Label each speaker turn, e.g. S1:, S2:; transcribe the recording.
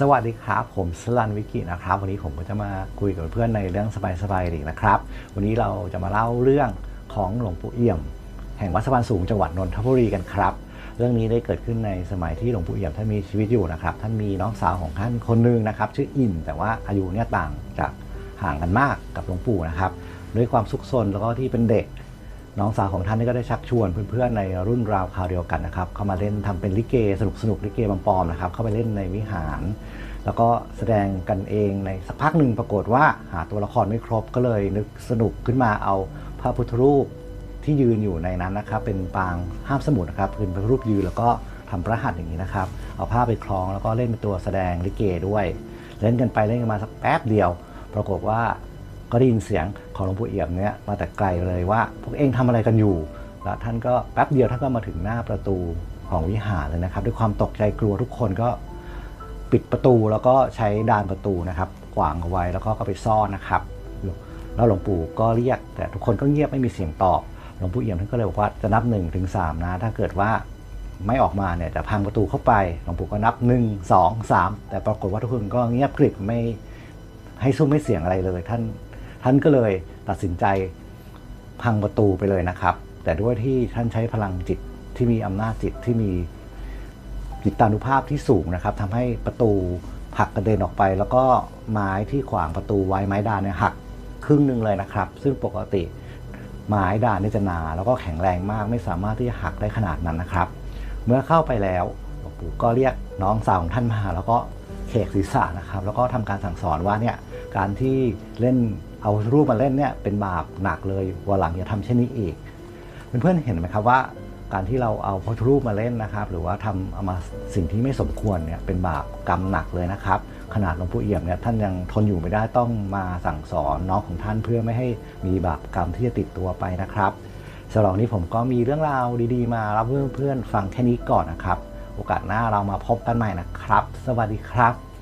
S1: สวัสดีครับ ผมสลันวิกินะครับ วันนี้ผมก็จะมาคุยกับเพื่อนในเรื่องสบายๆอีกนะครับ วันนี้เราจะมาเล่าเรื่องของหลวงปู่เอี่ยม แห่งวัดสะพานสูงจังหวัดนนทบุรีกันครับ เรื่องนี้ได้เกิดขึ้นในสมัยที่หลวงปู่เอี่ยมท่านมีชีวิตอยู่นะครับ ท่านมีน้องสาวของท่านคนหนึงนะครับ ชื่ออินแต่ว่าอายุเนี่ยต่างจากห่างกันมากกับหลวงปู่นะครับ ด้วยความซุกซนแล้วก็ที่เป็นเด็ก น้องสาวของท่านนี่ก็ได้ชักชวนเพื่อนๆในรุ่นราวคราวเดียวกันนะครับเข้ามาเล่นทำเป็นลิเกสนุกสนุกลิเกปอมนะครับเข้าไปเล่นในวิหาร แล้วก็แสดงกันเองในสักพักหนึ่งปรากฏว่าหาตัวละครไม่ครบก็เลยนึกสนุกขึ้นมาเอาพระพุทธรูปที่ยืนอยู่ในนั้นนะครับ เป็นปางห้ามสมุดนะครับเป็นพระรูปยืนแล้วก็ทำพระหัตถ์อย่างนี้นะครับ เอาผ้าไปคล้องแล้วก็เล่นเป็นตัวแสดงลิเกด้วย เล่นกันไปเล่นกันมาสักแป๊บเดียว ปรากฏว่า ก็ได้ยินเสียงของหลวงปู่เอี่ยมเนี่ยมาแต่ไกลเลยว่า พวกเองทำอะไรกันอยู่ แล้วท่านก็แป๊บเดียวท่านก็มาถึงหน้าประตูของวิหารเลยนะครับ ด้วยความตกใจกลัวทุกคนก็ปิดประตูแล้วก็ใช้ดานประตูนะครับขวางเอาไว้แล้วก็เข้าไปซ่อนนะครับ แล้วหลวงปู่ก็เรียก แต่ทุกคนก็เงียบไม่มีเสียงตอบหลวงปู่เอี่ยมท่านก็เลยบอกว่าจะนับ1นถึงสนะ ถ้าเกิดว่าไม่ออกมาเนี่ยจะพังประตูเข้าไปหลวงปู่ก็นับ 1 2 3 แต่ปรากฏว่าทุกคนก็เงียบกริบไม่ให้ซุ้มไม่เสียงอะไรเลย ท่าน ท่านก็เลยตัดสินใจพังประตูไปเลยนะครับ แต่ด้วยที่ท่านใช้พลังจิตที่มีอำนาจจิตที่มีจิตานุภาพที่สูงนะครับทำให้ประตูผักกระเด็นออกไป แล้วก็ไม้ที่ขวางประตูไว้ไม้ดานเนี่ยหักครึ่งหนึ่งเลยนะครับ ซึ่งปกติไม้ดานเนี่จะหนาแล้วก็แข็งแรงมาก ไม่สามารถที่จะหักได้ขนาดนั้นนะครับ เมื่อเข้าไปแล้วหลวงปู่ก็เรียกน้องสาวของท่านมา แล้วก็เขกศีรษะนะครับ แล้วก็ทำการสั่งสอนว่าเนี่ยการที่เล่น เอารูปมาเล่นเนี่ยเป็นบาปหนักเลยวันหลังอย่าทำเช่นนี้อีกเพื่อนๆเห็นไหมครับว่าการที่เราเอาพระรูปมาเล่นนะครับ หรือว่าทำเอามาสิ่งที่ไม่สมควรเนี่ยเป็นบาปกรรมหนักเลยนะครับ ขนาดหลวงปู่เอี่ยมเนี่ยท่านยังทนอยู่ไม่ได้ต้องมาสั่งสอนน้องของท่านเพื่อไม่ให้มีบาปกรรมที่จะติดตัวไปนะครับสำหรับนนี้ผมก็มีเรื่องราวดีๆ มาเล่าเพื่อนๆฟังแค่นี้ก่อนนะครับ โอกาสหน้าเรามาพบกันใหม่นะครับ สวัสดีครับ